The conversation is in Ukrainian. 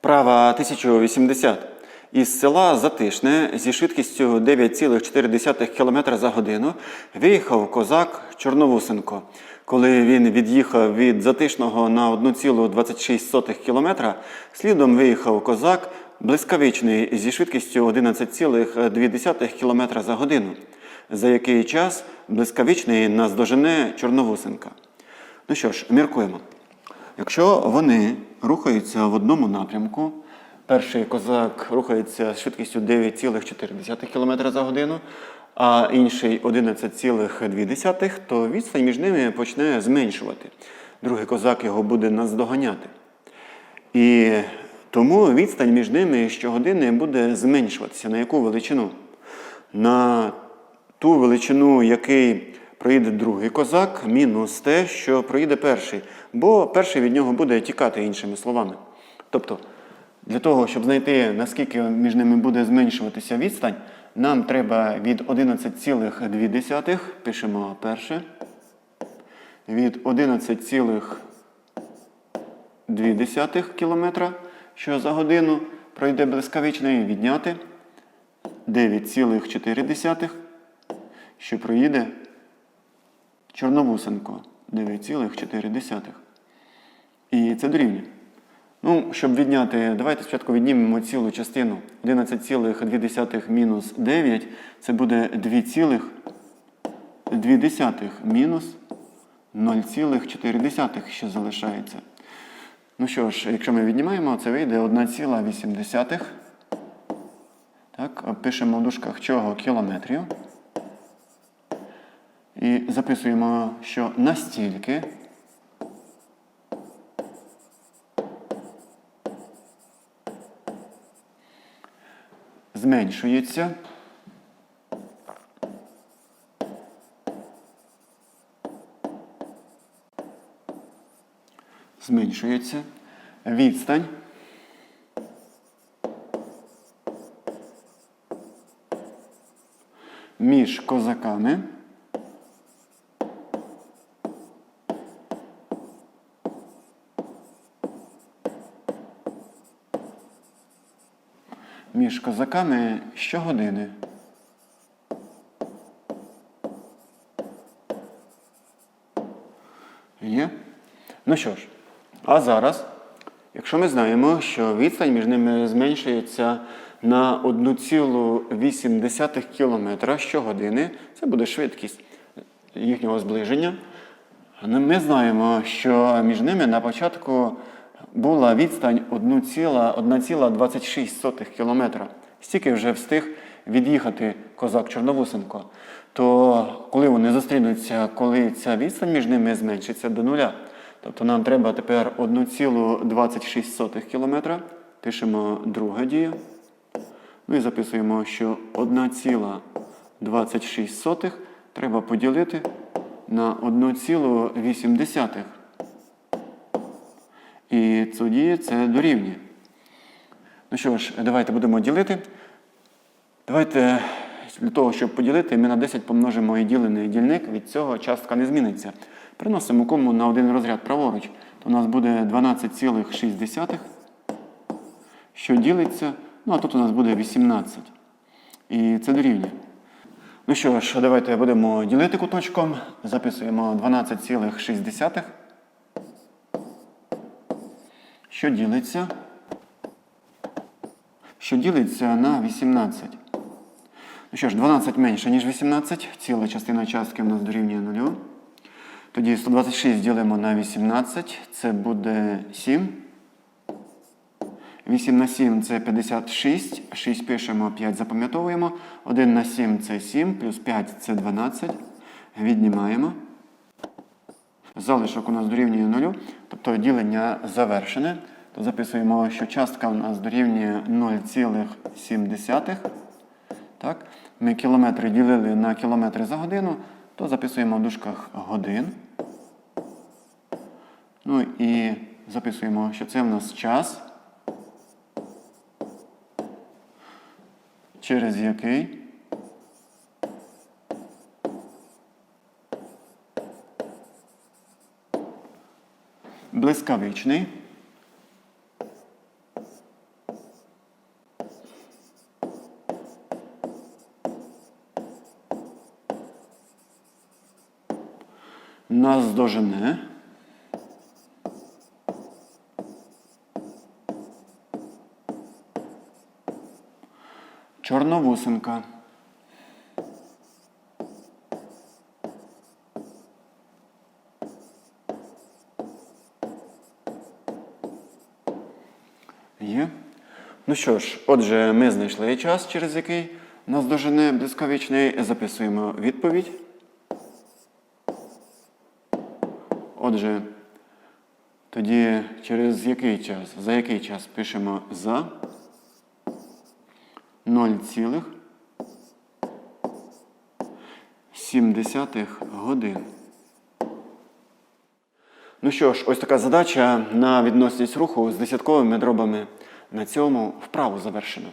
Вправа 1080. Із села Затишне зі швидкістю 9,4 км за годину виїхав козак Чорновусенко. Коли він від'їхав від Затишного на 1,26 км, слідом виїхав козак блискавичний зі швидкістю 11,2 км за годину. За який час блискавичний наздожене Чорновусенка. Ну що ж, міркуємо. Якщо вони рухаються в одному напрямку, перший козак рухається з швидкістю 9,4 км за годину, а інший 11,2, то відстань між ними почне зменшувати. Другий козак його буде наздоганяти. І тому відстань між ними щогодини буде зменшуватися. На яку величину? На ту величину, який проїде другий козак, мінус те, що проїде перший. Бо перший від нього буде тікати іншими словами. Тобто, для того, щоб знайти, наскільки між ними буде зменшуватися відстань, нам треба від 11,2, пишемо перше, від 11,2 км, що за годину пройде блискавичний, відняти 9,4, що проїде Чорновусенко 9,4. І це дорівнює. Ну, щоб відняти, давайте спочатку віднімемо цілу частину. 11,2 мінус 9 це буде 2,2 мінус 0,4, що залишається. Ну що ж, якщо ми віднімаємо, це вийде 1,8. Так, пишемо в дужках чого кілометрів. І записуємо, що настільки зменшується зменшується відстань між козаками між козаками щогодини. Є? Ну що ж, а зараз, якщо ми знаємо, що відстань між ними зменшується на 1,8 км щогодини, це буде швидкість їхнього зближення. Ми знаємо, що між ними на початку була відстань 1,26 км. Стільки вже встиг від'їхати козак Чорновусенко. То коли вони зустрінуться, коли ця відстань між ними зменшиться до нуля. Тобто нам треба тепер 1,26 км. Пишемо друга дія. Ну і записуємо, що 1,26 треба поділити на 1,8. І тоді це дорівнює. Ну що ж, давайте будемо ділити. Давайте для того, щоб поділити, ми на 10 помножимо і ділений дільник, від цього частка не зміниться. Приносимо кому на один розряд праворуч, то у нас буде 12,6, що ділиться, ну а тут у нас буде 18. І це дорівнює. Ну що ж, давайте будемо ділити куточком. Записуємо 12,6. Що ділиться? Що ділиться на 18. Ну що ж, 12 менше, ніж 18. Ціла частина частки в нас дорівнює 0. Тоді 126 ділимо на 18. Це буде 7. 8 на 7 це 56. 6 пишемо, 5 запам'ятовуємо. 1 на 7 це 7, плюс 5 це 12. Віднімаємо. Залишок у нас дорівнює 0, тобто ділення завершене. То записуємо, що частка у нас дорівнює 0,7. Так? Ми кілометри ділили на кілометри за годину, то записуємо в дужках годин. Ну і записуємо, що це в нас час, через який блискавичний наздожене. Чорновусенка. Є. Ну що ж, отже, ми знайшли час, через який нас дожене блискавичний. Записуємо відповідь. Отже, тоді через який час? За який час пишемо за 0,7 годин. Ну що ж, ось така задача на відносність руху з десятковими дробами. На цьому вправу завершено.